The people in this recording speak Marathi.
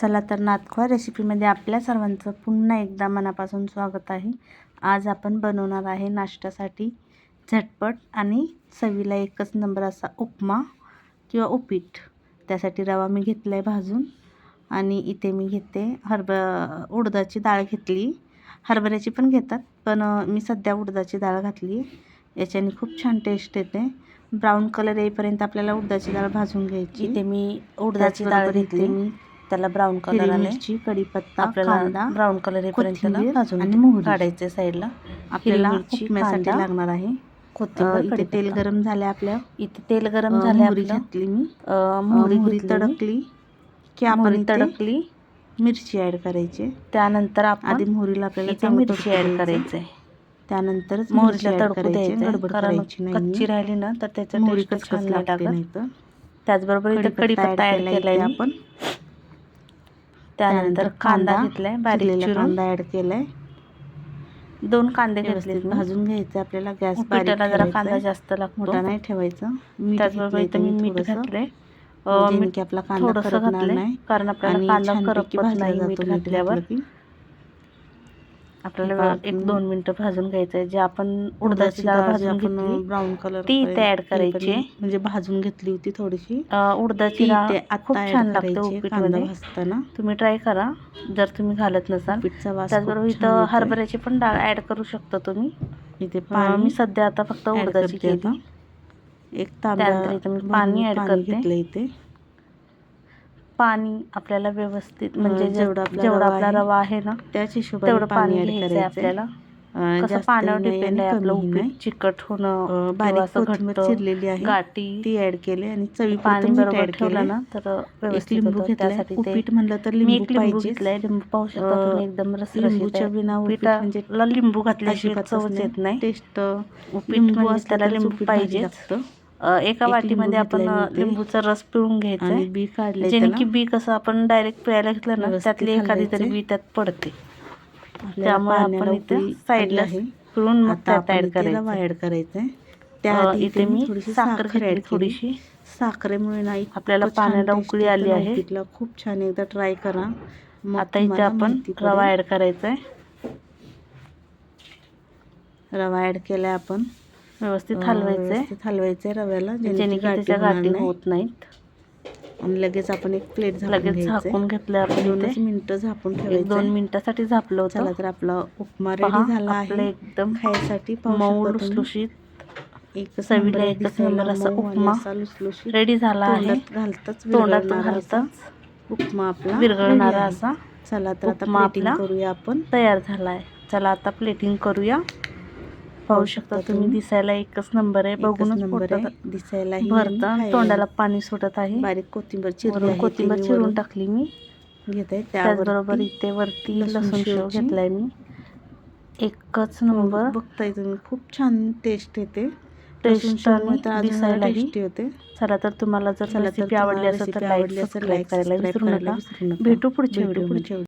चला तर नातखोळा रेसिपीमध्ये आपल्या सर्वांचं पुन्हा एकदा मनापासून स्वागत आहे. आज आपण बनवणार आहे नाश्त्यासाठी झटपट आणि चवीला एकच नंबर असा उपमा किंवा उपीट. त्यासाठी रवा मी घेतला आहे भाजून आणि इथे मी घेते हरभ उडदाची डाळ घेतली. हरभऱ्याची पण घेतात पण मी सध्या उडदाची डाळ घातली याच्याने खूप छान टेस्ट येते. ब्राऊन कलर येईपर्यंत आपल्याला उडदाची डाळ भाजून घ्यायची. इथे मी उडदाची डाळ घेतली. मी त्याला ब्राऊन कलर मिरची कढीपत्ता आपल्याला ब्राऊन कलर येईपर्यंत भाजून. काढायचे साईडला आपल्याला मिरची, उपम्यासाठी लागणार आहे. इथे तेल. गरम झाले आपल्या. इथे तेल गरम झाले मोहरी घातली मी. मोहरी. तडकली. की आपण तडकली. मिरची ऍड करायची. त्यानंतर आधी मोहरीला आपल्याला मिरची ऍड द्यायचं. करायचंय. त्यानंतरच मोहरीला तडकू कारण नाही कच्ची राहिली ना तर त्याचा मोहरी कचकच लागते नाही तर त्याचबरोबर इथे कढीपत्ता ऍड इथे मी. आपण. त्यानंतर कांदा घेतलाय बारीक कांदा ऍड केलाय. दोन कांदे घेतले भाजून घ्यायचं आपल्याला गॅस पिठाला जरा कांदा. जास्त लागतो. मोठा नाही ठेवायचा. त्याचबरोबर इथे मी मीठ. घातलंय. जेणे मीठ आपला कांदा करपणार नाही. कारण आपल्याला कांदा करपत नाही मीठ घातल्यावर. आपल्याला एक दोन मिनिटं भाजून घ्यायचंय जे आपण उडदाची डाळ भाजून घेतली ब्राऊन कलर ती इथे add करायची आहे. म्हणजे भाजून घेतली होती थोडीशी उडदाची डाळ खूप छान ऍड लागते उपीटमध्ये भाजताना तुम्ही ट्राय करा जर तुम्ही घालत नसाल त्याचबरोबर इथं. हरभऱ्याची पण डाळ ऍड करू शकता तुम्ही इथे मी सध्या आता फक्त उडदाची. केली एक तांब्या पाणी add करते. इथे पाणी आपल्याला व्यवस्थित म्हणजे जेवढा आपला जेवढा रवा आपला आहे, रवा आहे ना त्याच हिशोबाने तेवढं पाणी करायचंय. आपल्याला. कसं पाण्यावर डिपेंड आहे आपलं. उपीट चिकट होणं बारीक असं कोथिंबीर चिरलेली आहे गाठी ती ऍड केली आणि चवी पाणी बरोबर ऍड ठेवलं केलं ना तर व्यवस्थित लिंबू त्यासाठी ते उपीट म्हणलं तर लिंबू पाहिजे लिंबू पाहू शकता तुम्ही. एकदम आहे. बिना उपीट म्हणजे लिंबू घातल्याशिवाय चवच येत नाही. टेस्ट उपीट म्हणजे त्याला लिंबू अ, एका वाटीमध्ये आपण. लिंबूचा रस पिळून घ्यायचा बी काढले जेणे की बी कसं आपण डायरेक्ट पिळायला घेतलं ना त्यातली एखादी तरी. बी त्यात पडते. त्यामुळे आपण इथे साईडला पिळून मग त्यात ऍड करायचं. ऍड करायचंय. त्याआधी इथे मी साखर ऍड थोडीशी. साखरेमुळे ना इतकं आपल्याला पाण्याला उकळी आली आहे. उपीटला. खूप छान एकदा ट्राय करा. आता इथे आपण रवा. ऍड करायचा आहे रवा ऍड केलाय आपण. व्यवस्थित व्यवस्थित हलवायचंय रव्याला गाठी. होत नाहीत. आणि लगेच आपण एक प्लेट लगेच. झाकून घेतलंय आपण दोनच मिनिटं झाकून एक दोन ठेवायचं मिनिटासाठी झापलं चला होतं तर आपला उपमा रेडी झाला आपलं आहे एकदम खायसाठी मऊ. लुसलुशीत. चवीला आहे एकच दिसायला नंबर असा उपमा लुसलुशीत. रेडी झाला आहे. घालताच तोंडात घालताच उपमा आपला विरघळणारा. असा चला तर आता आपला करूया आपण. तयार झाला आहे चला आता प्लेटिंग करूया. पाहू शकता तुम्ही. दिसायला एकच नंबर आहे. बघूनच नंबर आहे. दिसायलाही आणि भरतं. तोंडाला पाणी सुटत आहे. बारीक कोथिंबीर आहे कोथिंबीर चिरून टाकली मी. घेत. आहे त्याचबरोबर इथे वरती लसूण शेव. घेतलाय मी. एकच नंबर. बघताय तुम्ही. खूप छान टेस्ट येते. टेस्ट. टेस्टी होते. चला तर तुम्हाला जर चला रेसिपी आवडली असेल तर लाईक करायला विसरू नका. भेटू पुढच्या पुढच्या